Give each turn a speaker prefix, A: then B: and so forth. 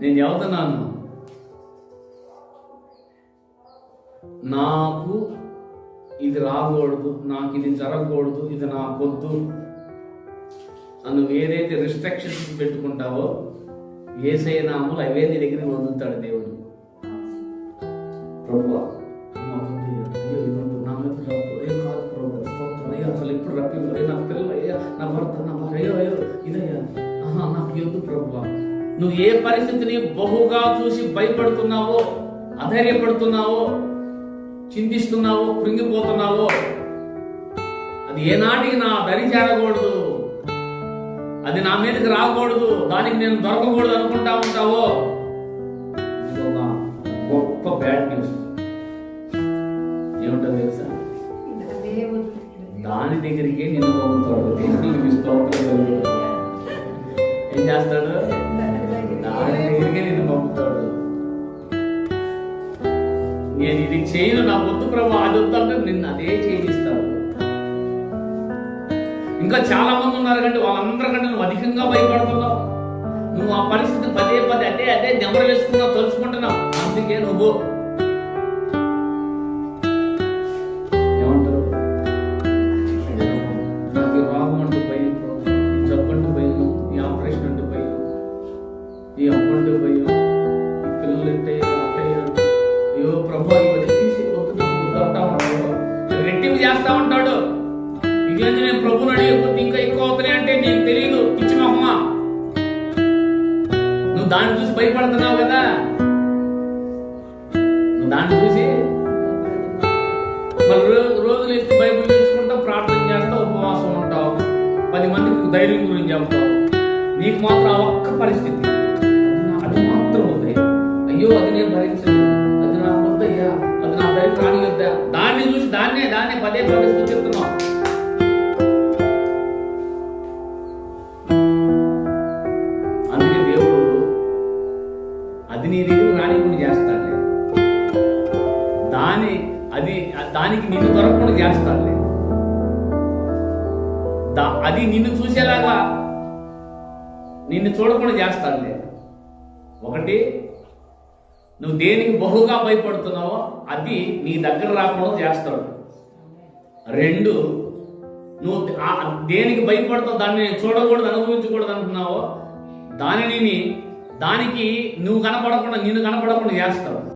A: నేను చెబుతున్నాను నాకు ఇది రాకూడదు నాకు ఇది జరగకూడదు ఇది నా పొద్దు నన్ను ఏదైతే రిస్ట్రిక్షన్స్ పెట్టుకుంటావో ఏసై నాములు అవే నీ దగ్గరికి వదులుతాడు దేవుడు. ప్రభు. అసలు ఇప్పుడు రప్పి నా పిల్ల నా భర్త నా భార్య ఇదయ్యా నాకు ఎందుకు ప్రభు? నువ్వు ఏ పరిస్థితిని బహుగా చూసి భయపడుతున్నావో అధైర్యపడుతున్నావో చింతిస్తున్నావో కృంగిపోతున్నావో అది ఏనాటికి నా దరి చేరకూడదు. అది నా మీదకి రాకూడదు. దానికి నేను దొరకకూడదు అనుకుంటా ఉంటావో? గొప్ప బ్యాడ్ న్యూస్ ఏముంటుంది తెలుసా? దాని దగ్గరికి నేను పంపుతాడు. ఏం చేస్తాడు? దగ్గరికి నిన్ను పంపుతాడు నేను ఇది చేయను నా వద్దు ప్రభు అది వద్దంటే నిన్ను అదే చేయిస్తాడు. ఇంకా చాలా మంది ఉన్నారు కంటే వాళ్ళందరికంటే నువ్వు అధికంగా భయపడుతున్నావు. నువ్వు ఆ పరిస్థితి పదే పదే అదే అదే నెమరు వేసుకున్నావు తలుచుకుంటున్నావు. అందుకే నువ్వు ఈ అప్పు భయం ఈ పిల్లలు అంటే అయ్యో ప్రభు ఇవన్నీ తీసి ఉంటాడు రెట్టింపు చేస్తా ఉంటాడు. ఇదేంటి నేను ప్రభుని అడిగిపోతే ఇంకా ఎక్కువ అవుతున్నాయి అంటే నీకు తెలియదు పిచ్చి మొహమా? నువ్వు దాన్ని చూసి భయపడుతున్నావు కదా? నువ్వు దాన్ని చూసి మరి రోజు రోజులు ఇస్తే బైబిల్ తీసుకుంటావు ప్రార్థన చేస్తావు ఉపవాసం ఉంటావు. పది మందికి ధైర్యం గురించి చెప్తావు. నీకు మాత్రం ఆ ఒక్క పరిస్థితి అయ్యో అది నేను భరించలేదు. అది నా వద్దయ్యా. అది నా దయ రాని వద్దా. దాన్ని చూసి దాన్నే దాన్నే పదే పదే చెప్తున్నావు అందుకే దేవుడు అది నీ దగ్గర రానికుండా చేస్తాడులే. దాని అది దానికి నిన్ను దొరకకుండా చేస్తాడులే. దా అది నిన్ను చూసేలాగా నిన్ను చూడకుండా చేస్తాడులే. ఒకటి నువ్వు దేనికి బహుగా భయపడుతున్నావో అది నీ దగ్గర రాకుండా చేస్తాడు. రెండు నువ్వు దేనికి భయపడతావు దాన్ని నేను చూడకూడదు అనుభవించకూడదు అనుకున్నావో దానిని దానికి నువ్వు కనపడకుండా నిన్ను కనపడకుండా చేస్తావు